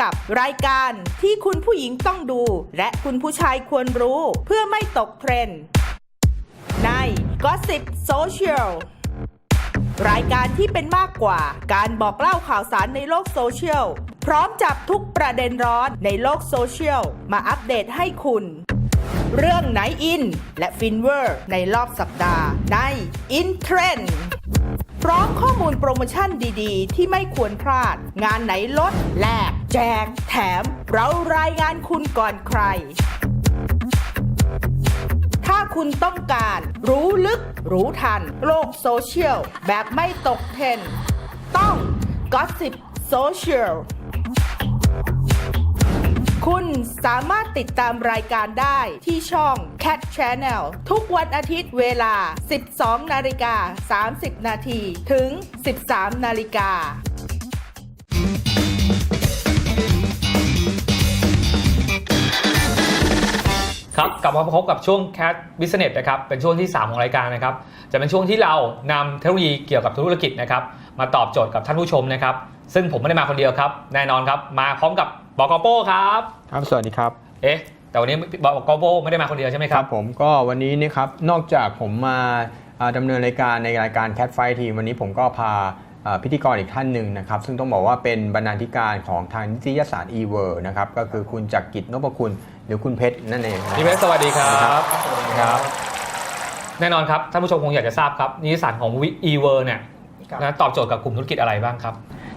กับรายการที่คุณผู้หญิงต้องดู และคุณผู้ชายควรรู้ เพื่อไม่ตกเทรนด์ใน Gossip Social รายการที่เป็นมากกว่าการบอกเล่าข่าวสารในโลกโซเชียล พร้อมจับทุกประเด็นร้อนในโลกโซเชียล มาอัปเดตให้คุณ เรื่องไหนอิน และฟินเวอร์ในรอบสัปดาห์ใน In Trend พร้อมข้อมูลโปรโมชั่นดีๆ ที่ไม่ควรพลาด งานไหนลดแลกแจก แถม เรารายงานคุณก่อนใคร ถ้าคุณต้องการ รู้ลึก รู้ทัน โลกโซเชียล แบบไม่ตกเทรนต้อง Gossip Social คุณสามารถติดตามรายการได้ที่ช่อง Cat Channel ทุกวันอาทิตย์เวลา 12 นาฬิกา 30 นาทีถึง 13 นาฬิกาครับกลับมาพบกับช่วง Cat Business นะครับเป็นช่วงที่ 3 ของรายการนะครับจะเป็นช่วงที่เรานำเทคโนโลยีเกี่ยวกับธุรกิจนะครับมาตอบโจทย์กับท่านผู้ชมนะครับ ซึ่งผมไม่ได้มาคนเดียวครับ แน่นอนครับ มาพร้อมกับบอกโป้ครับ ครับ สวัสดีครับ เอ๊ะ แต่วันนี้บอกโป้ไม่ได้มาคนเดียวใช่ไหมคครัรับบผมก็วันนี้นี่ครับ นอกจากผมมาอ่าดำเนินรายการในรายการ Cat Fight ทีวันนี้ผมก็พาอ่าพิธีกรอีกท่านหนึ่งนะครับ ซึ่งต้องบอกว่าเป็นบรรณาธิการของทางนิตยสาร e w o r นะครับ ก็คือคุณจักรกิจนพคุณ หรือคุณเพชรนั่นเองนะพี่เพชรสวัสดีครับครับ แน่นอนครับท่านผู้ชมคงอยากจะทราบครับนิสสันของ e w o r เนี่ยครับนะตอบโจทย์กับกลุ่มธุรกิจอะไรบ้างครับ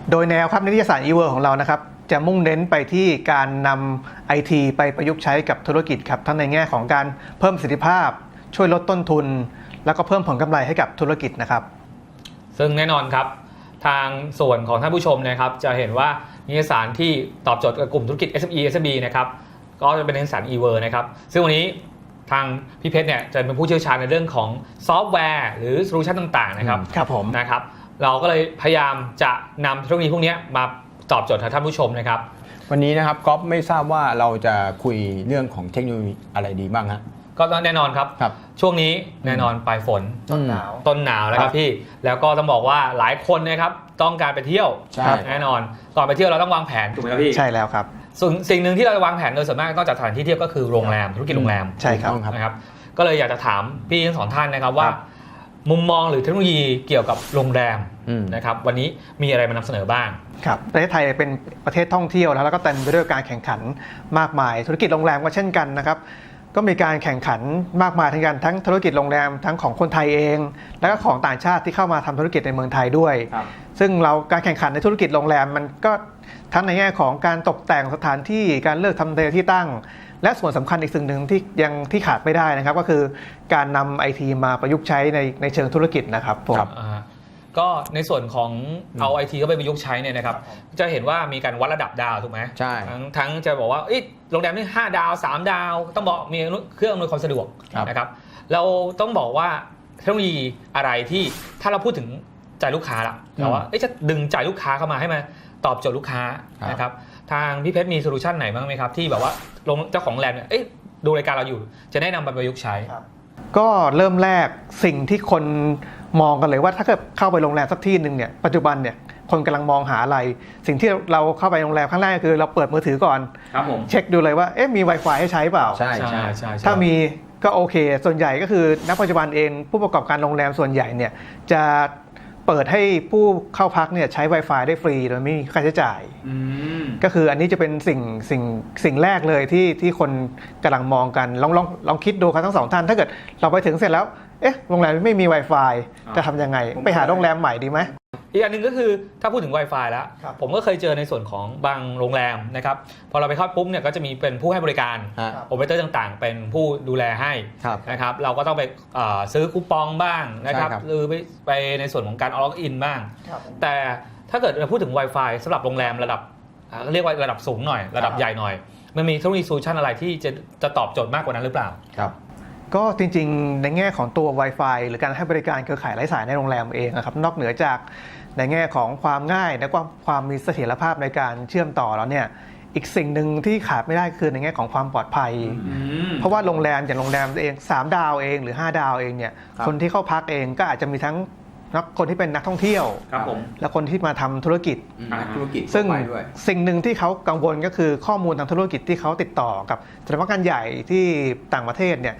โดยแนวครับนิตยสาร e w o r ของเรานะครับจะมุ่งเน้นไปที่การนำไอทีไปประยุกต์ใช้กับธุรกิจครับทั้งในแง่ของการเพิ่มประสิทธิภาพ ช่วยลดต้นทุน แล้วก็เพิ่มผลกำไรให้กับธุรกิจนะครับ ซึ่งแน่นอนครับ ทางส่วนของท่านผู้ชมนะครับจะเห็นว่านิตยสารที่ตอบโจทย์กับกลุ่มธุรกิจ SME SMB นะครับก็จะเป็นนิตยสาร e w o r นะครับซึ่งวันนี้ทางพี่เพชรเนี่ยจะเป็นผู้เชี่ยวชาญในเรื่องของซอฟต์แวร์ หรือโซลูชันต่างๆนะครับครับผมนะครับ เราก็เลยพยายามจะนำเทคโนโลยีพวกนี้มาตอบโจทย์ท่านผู้ชมนะครับ วันนี้นะครับก๊อฟไม่ทราบว่าเราจะคุยเรื่องของเทคโนโลยีอะไรดีบ้างฮะ ก็แน่นอนครับ ครับช่วงนี้แน่นอนปลายฝนต้นหนาว ต้นหนาวแล้วคครัรับบพี่ แล้วก็ต้องบอกว่าหลายคนนะครับต้องการไปเที่ยวใช่ แน่นอนก่อนไปเที่ยวเราต้องวางแผนถูกไหมครับพี่ใช่แล้วครับ ส่วนสิ่งหนึ่งที่เราจะวางแผนโดยส่วนมากนอกจากสถานที่เที่ยวก็คือโรงแรมธุรกิจโรงแรม ใช่ครับ ถูกต้องครับ นะครับก็เลยอยากจะถามพี่ทั้งสองท่านนะครับว่า ครับ มุมมองหรือเทคโนโลยีเกี่ยวกับโรงแรมอืม นะครับวันนี้มีอะไรมานำเสนอบ้างครับประเทศไทยเป็นประเทศท่องเที่ยวแล้วแล้วก็เต็มไปด้วยการแข่งขันมากมาย ธุรกิจโรงแรมก็เช่นกันนะครับก็มีการแข่งขันมากมายทั้งกันทั้งธุรกิจโรงแรมทั้งของคนไทยเอง แล้วก็ของต่างชาติที่เข้ามาทำธุรกิจในเมืองไทยด้วยครับซึ่งเราการแข่งขันในธุรกิจโรงแรมมันก็ทั้งในแง่ของการตกแต่งสถานที่การเลือกทำเลที่ตั้ง และส่วนสำคัญอีกสิ่งหนึ่งที่ยังที่ขาดไม่ได้นะครับ ก็คือการนำไอทีมาประยุกต์ใช้ในในเชิงธุรกิจนะครับผมครับอ่า ก็ในส่วนของเอาไอทีเข้าไปประยุกต์ใช้เนี่ยนะครับจะเห็นว่ามีการวัดระดับดาวถูกไหมใช่ทั้งทั้งจะบอกว่าเอ้ยโรงแรมนี่5ดาว3ดาว ต้องบอกมีเครื่องอำนวยความสะดวกครับนะครับเราต้องบอกว่าเทคโนโลยีอะไรที่ถ้าเราพูดถึงใจลูกค้าละแต่ว่าเอ้ยจะดึงใจลูกค้าเข้ามาให้มาตอบโจทย์ลูกค้าครับนะครับทางพี่เพชรมีโซลูชันไหนบ้างไหมครับ ที่แบบว่าโรงเจ้าของแรมเนี่ยเอ้ยดูรายการเราอยู่ จะแนะนำไปประยุกต์ใช้ ก็เริ่มแรกสิ่งที่คน มองกันเลยว่าถ้าเกิดเข้าไปโรงแรมสักที่หนึ่งเนี่ยปัจจุบันเนี่ยคนกำลังมองหาอะไร สิ่งที่เราเข้าไปโรงแรมครั้งแรกก็คือเราเปิดมือถือก่อนครับผมเช็คดูเลยว่าเอ๊ะมี Wi-Fi ให้ใช้เปล่าใช่ใช่ใช่ใช่ใช่ถ้ามีก็โอเค ส่วนใหญ่ก็คือณปัจจุบันเองผู้ประกอบการโรงแรมส่วนใหญ่เนี่ยจะเปิดให้ผู้เข้าพักเนี่ยใช้ Wi-Fi ได้ฟรีโดยไม่มีค่าใช้จ่ายอืมก็คืออันนี้จะเป็นสิ่งสิ่งสิ่งแรกเลยที่ที่คนกำลังมองกันลองลองลองคิดดูครับทั้งสองท่าน ถ้าเกิดเราไปถึงเสร็จแล้ว เอ๊ะโรงแรมไม่มี Wi-Fi อ่าจะทำยังไง ไปหาโรงแรมใหม่ดีไหม อีกอันหนึ่งก็คือถ้าพูดถึง Wi-Fi แล้ว ครับผมก็เคยเจอในส่วนของบางโรงแรมนะครับ พอเราไปเข้าปุ๊บเนี่ยก็จะมีเป็นผู้ให้บริการฮะโอเปอเรเตอร์ต่างๆ เป็นผู้ดูแลให้ครับ นะครับเราก็ต้องไปเอ่อซื้อคูปองบ้างนะครับใช่ครับ หรือไปไปในส่วนของการล็อกอินบ้างแต่ถ้าเกิดเราพูดถึง Wi-Fi สำหรับโรงแรมระดับอ่าเรียกว่าระดับสูงหน่อย ระดับครับ ใหญ่หน่อย มันมีเทคโนโลยีโซลูชันอะไรที่จะจะตอบโจทย์มากกว่านั้นหรือเปล่า ครับ ก็จริงๆ ในแง่ของตัว Wi-Fi หรือการให้บริการเครือข่ายไร้สายในโรงแรมเองนะครับนอกเหนือจากในแง่ของความง่ายและความความมีเสถียรภาพในการเชื่อมต่อแล้วเนี่ยอีกสิ่งหนึ่งที่ขาดไม่ได้คือในแง่ของความปลอดภัย เพราะว่าโรงแรมอย่างโรงแรมเอง3ดาวเองหรือ 5 ดาวเองเนี่ยครับคนที่เข้าพักเองก็อาจจะมีทั้งนักคนที่เป็นนักท่องเที่ยวครับผมและคนที่มาทำธุรกิจอืมนักธุรกิจ ซึ่งทั่วไปด้วยสิ่งหนึ่งที่เขากังวลก็คือข้อมูลทางธุรกิจที่เขาติดต่อกับสถาบันการใหญ่ที่ต่างประเทศเนี่ย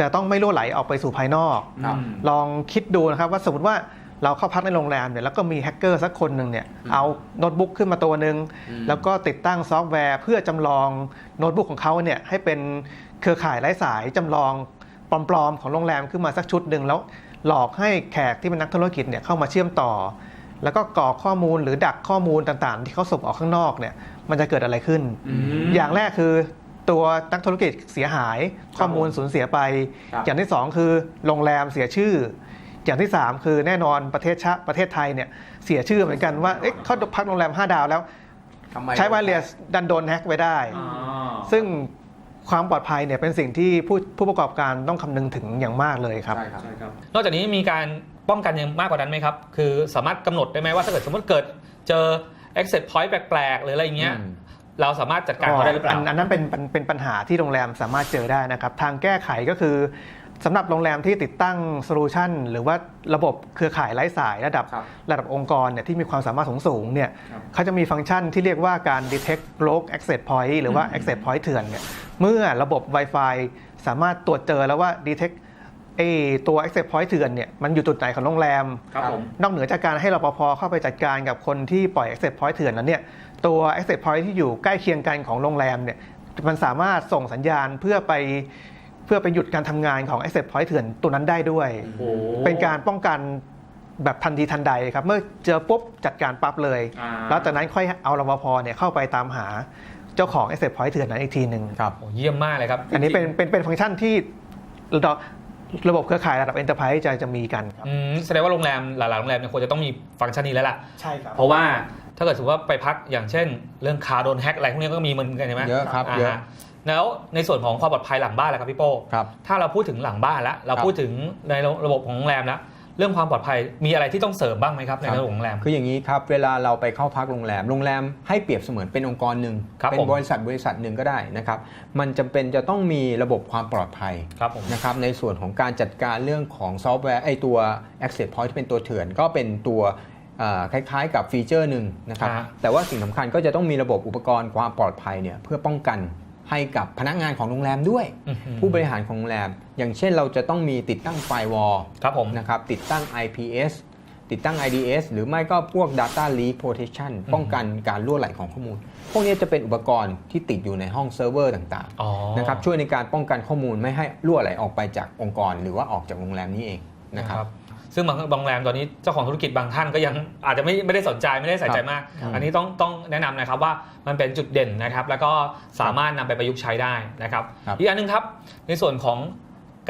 จะต้องไม่รั่วไหลออกไปสู่ภายนอก ครับลองคิดดูนะครับว่าสมมติว่าเราเข้าพักในโรงแรมเนี่ยแล้วก็มีแฮกเกอร์สักคนหนึ่งเนี่ยอืมเอาโน้ตบุ๊กขึ้นมาตัวหนึ่งอืมแล้วก็ติดตั้งซอฟต์แวร์ เพื่อจำลองโน้ตบุ๊กของเขาเนี่ยให้เป็นเครือข่ายไร้สายจำลองปลอมๆของโรงแรมขึ้นมาสักชุดหนึ่งแล้วหลอกให้แขกที่เป็นนักธุรกิจเนี่ยเข้ามาเชื่อมต่อ แล้วก็กรอกข้อมูลหรือดักข้อมูลต่างๆ ที่เขาส่งออกข้างนอกเนี่ยมันจะเกิดอะไรขึ้นอย่างแรกคือ ตัวนักธุรกิจเสียหายข้อมูลสูญเสียไปครับอย่างที่สองคือโรงแรมเสียชื่อ อย่างที่สามคือแน่นอนประเทศชาติประเทศไทยเนี่ยเสียชื่อเหมือนกันว่าเอ๊ะเขาพักโรงแรม 5 ดาวแล้วทำไมใช้ไวเลสดันโดนแฮ็กไปได้ ซึ่งความปลอดภัยเนี่ยเป็นสิ่งที่ผู้ผู้ประกอบการต้องคำนึงถึงอย่างมากเลยครับใช่ครับ นอกจากนี้มีการป้องกันยังมากกว่านั้นไหมครับ คือสามารถกำหนดได้ไหมว่าถ้าเกิดสมมติเกิดเจอ exit point แปลกๆ หรืออะไรอย่างเงี้ยอืม เราสามารถจัดการเขาได้หรือเปล่านอันนั้นเป็นเป็นเป็นปัญหาที่โรงแรมสามารถเจอได้นะครับ ทางแก้ไขก็คือสำหรับโรงแรมที่ติดตั้งโซลูชันหรือว่าระบบเครือข่ายไร้สายระดับครับระดับองค์กรเนี่ยที่มีความสามารถสูงสูงๆเนี่ยครับเขาจะมีฟังก์ชันที่เรียกว่าการ detect rogue access point หรือว่า access point เถื่อนเนี่ยเมื่อระบบ Wi-Fi สามารถตรวจเจอแล้วว่า detect ไอตัว access point เถื่อนเนี่ยมันอยู่จุดไหนของโรงแรม ครับผม นอกเหนือจากการให้รปภเข้าไปจัดการกับคนที่ปล่อย access point เถื่อนนั้นเนี่ยตัว access point ที่อยู่ใกล้เคียงกันของโรงแรมเนี่ยมันสามารถส่งสัญญาณเพื่อไปเพื่อไปหยุดการทำงานของ access point เถื่อนตัวนั้นได้ด้วยเป็นการป้องกันแบบทันทีทันใดครับเมื่อเจอปุ๊บจัดการปั๊บเลย อ่าแล้วจากนั้นค่อยเอารปภเนี่ยเข้าไปตามหาเจ้าของ access point เถื่อนนั้นอีกทีหนึ่ง ครับโอ้เยี่ยมมากเลยครับอันนี้เป็นเป็นเป็นฟังก์ชันที่ระดับ ระบบเครือข่ายระดับ enterprise จะจะมีกันครับ อืมแสดงว่าโรงแรมหลายๆโรงแรมเนี่ยควรจะต้องมีฟังก์ชันนี้แล้วล่ะ ใช่ครับ เพราะว่าถ้าเกิดสมมติว่าไปพักอย่างเช่น เรื่องคาร์โดนแฮ็กอะไรพวกนี้ก็มีเหมือนกันใช่ไหมเยอะครับาเยอะ ฮแล้วในส่วนของความปลอดภัยหลังบ้านแหละครับพี่โป้ครับ ถ้าเราพูดถึงหลังบ้านแล้วเราครับพูดถึงในระบบของโรงแรมแล้ว เรื่องความปลอดภัยมีอะไรที่ต้องเสริมบ้างไหมครับในระบบของโรงแรม คืออย่างนี้ครับ เวลาเราไปเข้าพักโรงแรม โรงแรมให้เปรียบเสมือนเป็นองค์กรหนึ่ง ครับเป็นผม บริษัทบริษัทหนึ่งก็ได้นะครับ มันจำเป็นจะต้องมีระบบความปลอดภัย ครับผม นะครับในส่วนของการจัดการเรื่องของซอฟต์แวร์ไอตัว Access Point ที่เป็นตัวเถื่อน ก็เป็นตัวอ่าคล้ายๆกับฟีเจอร์หนึ่งนะครับฮะแต่ว่าสิ่งสำคัญก็จะต้องมีระบบอุปกรณ์ความปลอดภัยเนี่ยเพื่อป้องกัน ให้กับพนักงานของโรงแรมด้วยอื้อหือผู้บริหารของโรงแรม อย่างเช่นเราจะต้องมีติดตั้งไฟวอลครับผมนะครับติดตั้ง IPS ติดตั้ง IDS หรือไม่ก็พวก Data Leak Protection อืมป้องกันการรั่วไหลของข้อมูล พวกนี้จะเป็นอุปกรณ์ที่ติดอยู่ในห้องเซิร์ฟเวอร์ต่างอ๋อๆนะครับช่วยในการป้องกันข้อมูลไม่ให้รั่วไหลออกไปจากองค์กร หรือว่าออกจากโรงแรมนี้เองนะครับ ซึ่งบางบางโรงแรมตอนนี้เจ้าของธุรกิจบางท่านก็ยังอาจจะไม่ไม่ได้สนใจไม่ได้ใส่ใจมากครับอันนี้ต้องต้องแนะนำนะครับว่ามันเป็นจุดเด่นนะครับ แล้วก็สามารถนำไปประยุกต์ใช้ได้นะครับ ครับอีกอันหนึงครับ ในส่วนของ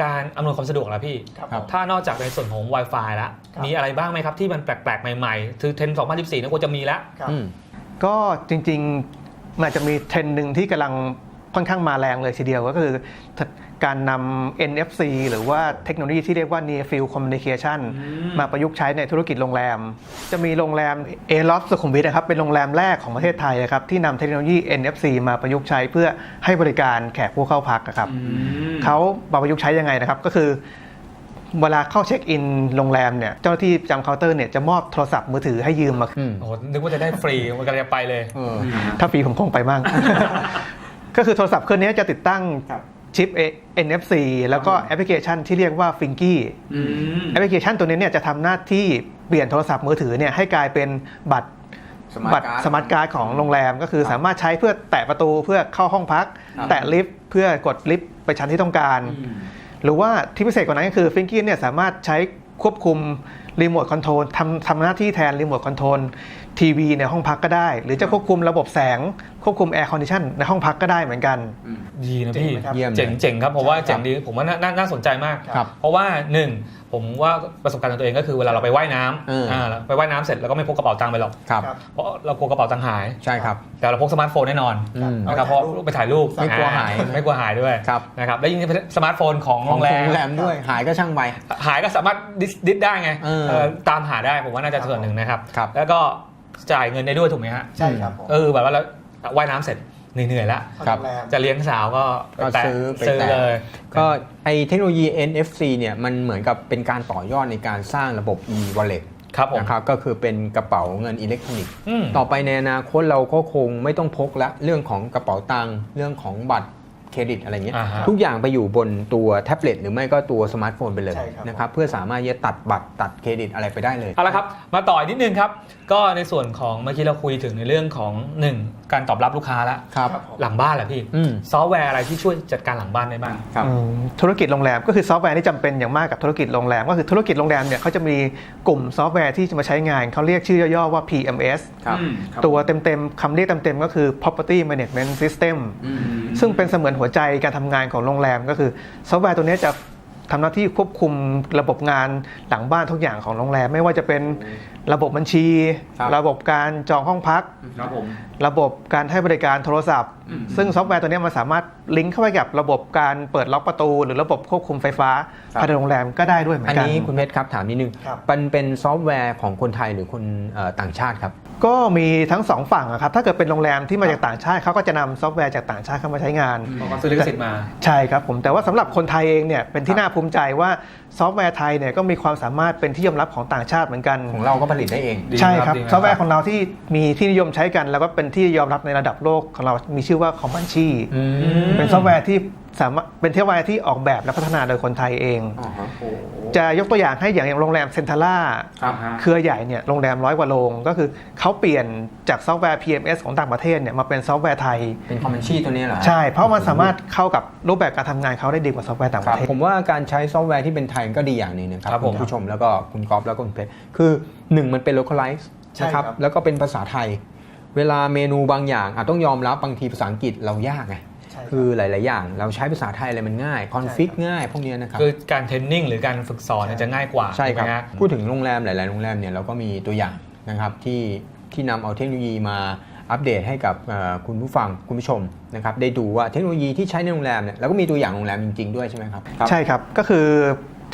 การอำนวยความสะดวกแล้วพี่ ครับครับถ้านอกจากในส่วนของ Wi-Fi แล้ว ครับ มีอะไรบ้างไหมครับที่มันแปลกๆ ใหม่ๆ คือเทรนด์2024เนี่ยควรจะมีแล้วอืม ก็จริงๆ มันอาจจะมีเทรนด์หนึ่งที่กำลัง ค่อนข้างมาแรงเลยทีเดียวก็คือการนำ NFC หรือว่าเทคโนโลยีที่เรียกว่า Near Field Communication มาประยุกต์ใช้ในธุรกิจโรงแรม จะมีโรงแรมเอลอฟสุขุมวิทนะครับเป็นโรงแรมแรกของประเทศไทยนะครับที่นำเทคโนโลยี NFC มาประยุกต์ใช้เพื่อให้บริการแขกผู้เข้าพักนะครับเขามาประยุกต์ใช้ยังไงนะครับก็คือเวลาเข้าเช็คอินโรงแรมเนี่ยเจ้าหน้าที่จำเคาน์เตอร์เนี่ยจะมอบโทรศัพท์มือถือให้ยืมมาอืมโอ้โหนึกว่าจะได้ฟรีมันกำลังจะไปเลยเออถ้าฟรีผมคงไปมั่ง ก็คือโทรศัพท์เครื่องนี้จะติดตั้งชิป NFC แล้วก็แอปพลิเคชันที่เรียกว่า Finky แอปพลิเคชันตัวนี้เนี่ยจะทำหน้าที่เปลี่ยนโทรศัพท์มือถือเนี่ยให้กลายเป็นบัตร Smart บัตร Card สมาร์ทการ์ดของโรงแรมก็คือครับสามารถใช้เพื่อแตะประตูเพื่อเข้าห้องพัก ครับ แตะลิฟต์เพื่อกดลิฟต์ไปชั้นที่ต้องการหรือว่าที่พิเศษกว่านั้นก็คือฟิงกี้เนี่ยสามารถใช้ควบคุม รีโมทคอนโทรลทำทำหน้าที่แทนรีโมทคอนโทรลทีวีในห้องพักก็ได้ หรือจะควบคุมระบบแสง ควบคุมแอร์คอนดิชันในห้องพักก็ได้เหมือนกันอืมดีนะพี่เจ๋งไหมครับเยี่ยมเลยเจ๋งเจ๋งครับผมว่าใช่ครับเจ๋งดีผมว่าน่าน่าน่าสนใจมากครับเพราะว่าหนึ่งผมว่าประสบการณ์ของตัวเองก็คือเวลาเราไปว่ายน้เออำอ่อ่าเราไปว่ายน้ำเสร็จเราก็ไม่พกกระเป๋าตังค์ไปหรอกครับเพราะเรากลัวกระเป๋าตังค์หายใช่ครับแต่เราพกสมาร์ทโฟนแน่นอนอืมนะครับเพราะไปถ่ายรูปไม่กลัวหายอ่ไม่กลัวหายด้วยครับนะครับแล้วยิ่งสมาร์ทโฟนของขโรองงแรโรมงแรมด้วย หายก็ช่างไปหายก็สามารถดิสดิสได้ไงเออเออตามหาได้ผมว่าน่าจะส่วนหนึ่งนะครับ ครับ แล้วก็จ่ายเงินได้ด้วยถูกไหมฮะใช่ครับผมเออแบบว่าเราว่ายน้ำเสร็จเหนื่อยๆแล้ว ครับจะเลี้ยงสาวก็ก็แตะซื้อไปซื้อแตะ เลย ก็ไอเทคโนโลยี NFC เนี่ยมันเหมือนกับเป็นการต่อยอดในการสร้างระบบ e-wallet ครับผมนะครับก็คือเป็นกระเป๋าเงินอิเล็กทรอนิกส์ อืม ต่อไปในอนาคตเราก็คงไม่ต้องพกละเรื่องของกระเป๋าตังค์เรื่องของบัตร เครดิตอะไรเงี้ยอ่าฮะ ทุกอย่างไปอยู่บนตัวแท็บเล็ตหรือไม่ก็ตัวสมาร์ทโฟนไปเลยใช่ครับ นะครับเพื่อสามารถที่จะตัดบัตรตัดเครดิตอะไรไปได้เลย เอาละครับ มาต่ออีกนิดนึงครับ ก็ในส่วนของเมื่อกี้เราคุยถึงในเรื่องของ 1 การตอบรับลูกค้าแล้วครับหลังบ้านแหละพี่ อืม ซอฟต์แวร์อะไรที่ช่วยจัดการหลังบ้านได้บ้าง ครับ อืมธุรกิจโรงแรมก็คือซอฟต์แวร์ที่จำเป็นอย่างมากกับธุรกิจโรงแรม ก็คือธุรกิจโรงแรมเนี่ยเขาจะมีกลุ่มซอฟต์แวร์ที่จะมาใช้งานเขาเรียกชื่อย่อๆว่า PMS ครับตัวเต็มๆคำเรียกเต็มๆก็คือ Property Management System ซึ่งเป็นเสมือนหัวใจการทำงานของโรงแรมก็คือซอฟต์แวร์ตัวนี้จะทำหน้าที่ควบคุมระบบงานหลังบ้านทุกอย่างของโรงแรม ไม่ว่าจะเป็นระบบบัญชีครับระบบการจองห้องพักครับผมระบบการให้บริการโทรศัพท์ ซึ่งซอฟต์แวร์ตัวนี้มันสามารถลิงก์เข้าไปกับระบบการเปิดล็อกประตู หรือระบบควบคุมไฟฟ้าครับภายในโรงแรมก็ได้ด้วยเหมืออันนกันนี้คุณเพชรครับถามนิดนึงครับมันเป็นซอฟต์แวร์ของคนไทยหรือคนเอ่อต่างชาติครับ ก็มีทั้งสองฝั่งอะครับถ้าเกิดเป็นโรงแรมที่มาจากต่างชาติเขาก็จะนำซอฟต์แวร์จากต่างชาติเข้ามาใช้งานของเขาซื้อลิขสิทธิ์มา ใช่ครับผมแต่ว่าสำหรับคนไทยเองเนี่ยเป็นที่น่าภูมิใจว่าซอฟต์แวร์ไทยเนี่ยก็มีความสามารถเป็นที่ยอมรับของต่างชาติเหมือนกัน ของเราก็ผลิตได้เอง ดีใช่ครับ ดีครับซอฟต์แวร์ของเราที่มีที่นิยมใช้กัน แล้วก็เป็นที่ยอมรับในระดับโลกของเรา มีชื่อว่า Comanche อืม เป็นซอฟต์แวร์ที่ สามารถเป็นเทคโนโลยีที่ออกแบบและพัฒนาโดยคนไทยเองอ๋อฮะจะยกตัวอย่างให้อย่างอย่างโรงแรมเซนทาร่า ครับเครือใหญ่เนี่ยโรงแรมร้อยกว่าโรงก็คือเขาเปลี่ยนจากซอฟต์แวร์ PMS ของต่างประเทศเนี่ยมาเป็นซอฟต์แวร์ไทย เป็นคอมเมนชีตัวนี้เหรอใช่ เพราะมันสามารถเข้ากับรูปแบบการทำงานเขาได้ดีกว่าซอฟต์แวร์ต่างคปรับระเทศ ผมว่าการใช้ซอฟต์แวร์ที่เป็นไทยก็ดีอย่างหนึ่งนะครับครับคุผมณผู้ชมแล้วก็คุณก๊อฟแล้วก็คุณเพชรคือหนึ่งมันเป็น localize ใช่นะครับครับ แล้วก็เป็นภาษาไทย เวลาเมนูบางอย่างอาจต้องยอมรับบางทีภาษาอังกฤษเรายากไง คือหลาย ๆ อย่าง เราใช้ภาษาไทยอะไรมันง่ายคอนฟิกง่ายพวกเนี้ยนะครับคือการเทรนนิ่งหรือการฝึกสอนเนี่ยจะง่ายกว่าใช่ครับถูกไหมฮะพูดถึงโรงแรมหลาย ๆ โรงแรมเนี่ยเราก็มีตัวอย่างนะครับที่ที่นำเอาเทคโนโลยีมาอัปเดตให้กับเอ่อคุณผู้ฟังคุณผู้ชมนะครับได้ดูว่าเทคโนโลยีที่ใช้ในโรงแรมเนี่ยแล้วก็มีตัวอย่างโรงแรมจริง ๆ ด้วยใช่ไหมครับใช่ครับก็คือ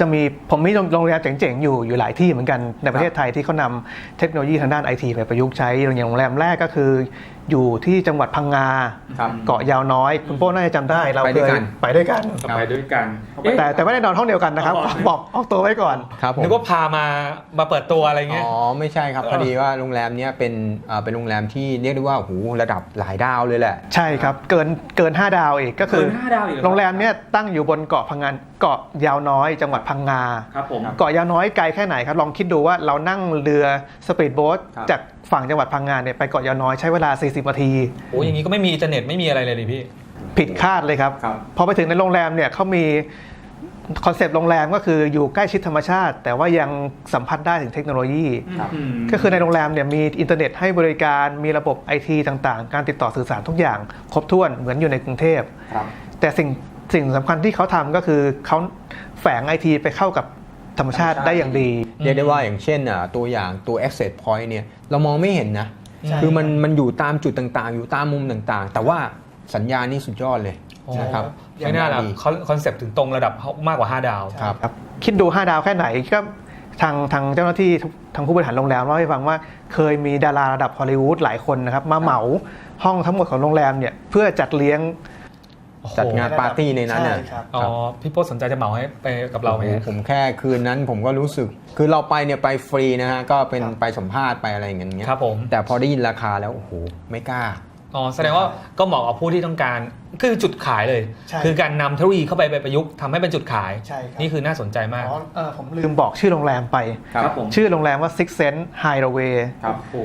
จะมีผมมีโรงแรมเจ๋งๆอยู่อยู่หลายที่เหมือนกันในประเทศไทยที่เขานำเทคโนโลยีทางด้านไอทีไปประยุกต์ใช้อย่างโรงแรมแรกก็คือ อยู่ที่จังหวัดพังงาครับเกาะยาวน้อยคุณโป้น่าจะจำได้เราไปเคด้วยยกันไปด้วยกันไปด้วยกัน แต่แต่ไม่ได้นอนห้องเดียวกันนะครับอ๋อบอกออกตัวไว้ก่อนครับผมนึกว่าพามามาเปิดตัวอะไรเงี้ยอ๋อไม่ใช่ครับเออพอดีว่าโรงแรมเนี้ยเป็นอ่าเป็นโรงแรมที่เรียกได้ว่าโอ้โหระดับหลายดาวเลยแหละ ใช่ครับเกินเกิน 5 ดาวอีกก็คือเกินห้าดาวอีกเหรอโรงแรมเนี้ยตั้งอยู่บนเกาะพังงาน เกาะยาวน้อยจังหวัดพังงา ครับผม เกาะยาวน้อยไกลแค่ไหนครับ ลองคิดดูว่าเรานั่งเรือสปีดโบ๊ทครับ จากฝั่งจังหวัดพังงานเนี่ยไปเกาะยาวน้อยใช้เวลา 40นาที โอ้ยอย่างนี้ก็ไม่มีอินเทอร์เน็ตไม่มีอะไรเลยดิพี่ ผิดคาดเลยครับครับ พอไปถึงในโรงแรมเนี่ยเขามีคอนเซปต์โรงแรมก็คืออยู่ใกล้ชิดธรรมชาติ แต่ว่ายังสัมผัสได้ถึงเทคโนโลยี ครับ ก็คือในโรงแรมเนี่ยมีอินเทอร์เน็ตให้บริการมีระบบไอทีต่างๆ การติดต่อสื่อสารทุกอย่าง ครบถ้วนเหมือนอยู่ในกรุงเทพ ครับ แต่สิ่ง สิ่งสำคัญที่เขาทำก็คือเขาแฝงไอทีไปเข้ากับธรรมชาติธรรมชาติได้อย่างดี เรียกได้ว่าอย่างเช่นอะตัวอย่างตัว access point เนี่ยเรามองไม่เห็นนะ ใช่ คือมันมันอยู่ตามจุดต่างๆ อยู่ตามมุมต่างๆ แต่ว่าสัญญาณนี่สุดยอดเลยนะครับไม่น่าละดี คอนเซปต์ถึงตรงระดับมากกว่า 5 ดาว ครับ ครับคิดดู 5 ดาวแค่ไหนก็ทางทางเจ้าหน้าที่ทุกทางผู้บริหารโรงแรมเล่าให้ฟังว่าเคยมีดาราระดับฮอลลีวูดหลายคนนะครับ มาเหมาห้องทั้งหมดของโรงแรมเนี่ยเพื่อจัดเลี้ยง จัดงานปาร์ตี้ในนั้นน่ะใช่ครับ อ๋อพี่โป้สนใจจะเหมาให้ไปกับเราไหมโอ้โหผมแค่คืนนั้นผมก็รู้สึก คือเราไปเนี่ยไปฟรีนะฮะ ก็เป็นครับ ไปสัมภาษณ์ไปอะไรอย่างเงี้ยครับผม แต่พอได้ยินราคาแล้ว โอ้โห ไม่กล้า อ๋อแสดงว่าก็เหมาะกับผู้ที่ต้องการคือจุดขายเลย ใช่ คือการนำเทคโนโลยีเข้าไปประยุกต์ทำให้เป็นจุดขาย ใช่ครับนี่คือน่าสนใจมาก อ๋อเอ่อผมลืมบอกชื่อโรงแรมไป ครับผมชื่อโรงแรมว่า Six Sense Hideaway ครับโอ้โห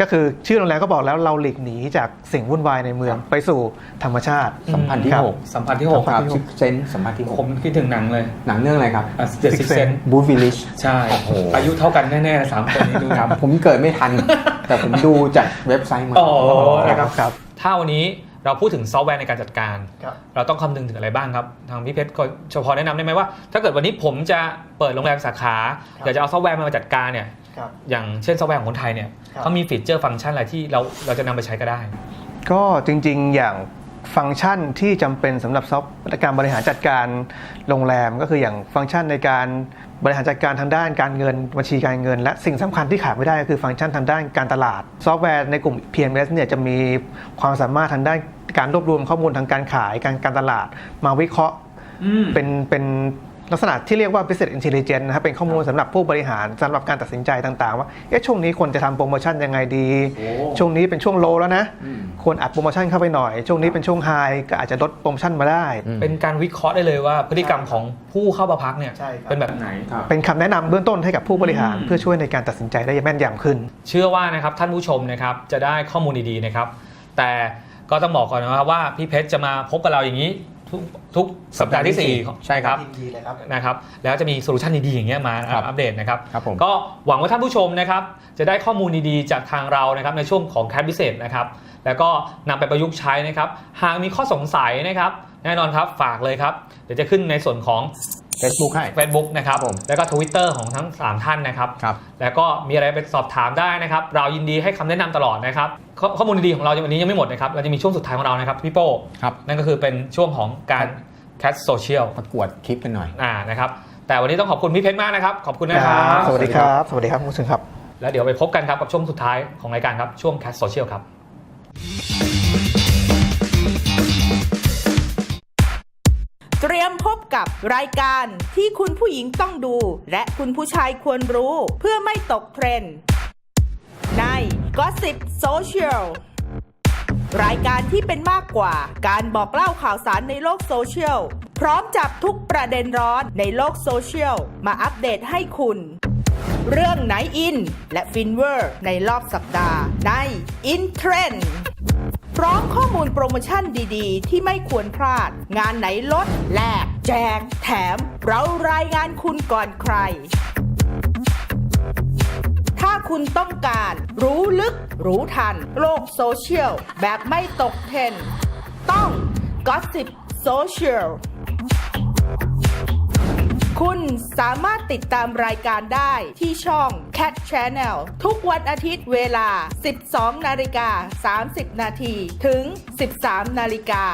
ก็คือชื่อโรงแรมก็บอกแล้วเราหลีกหนีจากสิ่งวุ่นวายในเมืองไปสู่ธรรมชาติ สัมพันธ์ที่ครับ หกสัมพันธ์ที่หกครับที่หกซิกเซนสัมพันธ์ที่หผกมคิดถึงหนังเลยหนังเรื่องอะไรครับเดอะ Sixth ซิกเซน Sense บูฟวิลลิช ใช่โอ้โห อายุเท่ากันแน่ๆสามคนนี้ดูครับ ผมเกิดไม่ทันแต่ผมดูจากเว็บไซต์มาอ๋อนะครับครับ ถ้าวันนี้เราพูดถึงซอฟต์แวร์ในการจัดการครับเราต้องคำนึงถึงอะไรบ้างครับ ทางพี่เพชรก็เฉพาะแนะนำได้ไหมว่า ถ้าเกิดวันนี้ผมจะเปิดโรงแรมสาขาครับอยากจะเอาซอฟต์แวร์มาจัดการเนี่ยครับอย่างเช่นซอฟต์แวร์ของคนไทยเนี่ยครับเขามีฟีเจอร์ฟังก์ชันอะไรที่เราเราจะนำไปใช้ก็ได้ ก็จริงๆอย่างฟังก์ชันที่จำเป็นสำหรับซอฟต์การบริหารจัดการโรงแรมก็คืออย่างฟังก์ชันในการบริหารจัดการทางด้านการเงินบัญชีการเงิน และสิ่งสำคัญที่ขาดไม่ได้ก็คือฟังก์ชันทางด้านการตลาด ซอฟต์แวร์ในกลุ่ม PMS เนี่ยจะมีความสามารถทางด้านการรวบรวมข้อมูลทางการขายการการตลาด มาวิเคราะห์เป็นเป็น ลักษณะที่เรียกว่า business intelligence นะครับเป็นข้อมูลสำหรับผู้บริหารสำหรับการตัดสินใจต่างๆ ว่าเอ๊ะช่วงนี้ควรจะทำโปรโมชั่นยังไงดีช่วงนี้เป็นช่วงโลแล้วนะควรอัดโปรโมชั่นเข้าไปหน่อย ช่วงนี้เป็นช่วงไฮก็อาจจะลดโปรโมชั่นมาได้ อืม เป็นการวิเคราะห์ได้เลยว่าพฤติกรรมของผู้เข้ามาพักเนี่ยใช่ครับ เป็นแบบไหนเป็นคำแนะนำเบื้องต้นให้กับผู้บริหาร อืม เพื่อช่วยในการตัดสินใจได้แม่นยำขึ้น เชื่อว่านะครับท่านผู้ชมนะครับจะได้ข้อมูลดีๆนะครับ แต่ก็ต้องบอกก่อนนะครับว่าพี่เพชรจะมาพบกับเราอย่างนี้ ทุกทุกสัปดาห์ที่สี่ใช่ครับยินดีเลยครับนะครับแล้วจะมีโซลูชันดีๆอย่างเงี้ยมาครับอัปเดตนะครับครับผมก็หวังว่าท่านผู้ชมนะครับจะได้ข้อมูลดีๆจากทางเรานะครับในช่วงของแค t พิเศษนะครับแล้วก็นำไปประยุกต์ใช้นะครับหากมีข้อสงสัยนะครับแน่นอนครับฝากเลยครับเดี๋ยวจะขึ้นในส่วนของ Facebook ให้ Facebook นะครับผมแล้วก็ Twitter ของทั้ง 3 ท่านนะครับ ครับแล้วก็มีอะไรไปสอบถามได้นะครับ เรายินดีให้คำแนะนำตลอดนะครับข้อข้อมูลดีๆของเราวันนี้ยังไม่หมดนะครับ เราจะมีช่วงสุดท้ายของเรานะครับพี่โป้ครับ นั่นก็คือเป็นช่วงของการ Cat Social ประกวดคลิปกันหน่อย อ่านะครับ แต่วันนี้ต้องขอบคุณพี่เพชรมากนะครับ ขอบคุณนะครับ สวัสดีครับ สวัสดีครับคุณผู้ชมครับ แล้วเดี๋ยวไปพบกันครับกับช่วงสุดท้ายของรายการครับ ช่วง Cat Social ครับ กับรายการที่คุณผู้หญิงต้องดู และคุณผู้ชายควรรู้ เพื่อไม่ตกเทรนด์ใน Gossip Social รายการที่เป็นมากกว่าการบอกเล่าข่าวสารในโลกโซเชียล พร้อมจับทุกประเด็นร้อนในโลกโซเชียล มาอัปเดตให้คุณ เรื่องไหนอิน และฟินเวอร์ในรอบสัปดาห์ใน In Trend พร้อมข้อมูลโปรโมชั่นดีๆ ที่ไม่ควรพลาด งานไหนลดแลกแจก แถม เรารายงานคุณก่อนใคร ถ้าคุณต้องการ รู้ลึก รู้ทัน โลกโซเชียล แบบไม่ตกเทรนต้อง Gossip Social คุณสามารถติดตามรายการได้ที่ช่อง Cat Channel ทุกวันอาทิตย์เวลา 12 นาฬิกา 30 นาที ถึง 13 นาฬิกา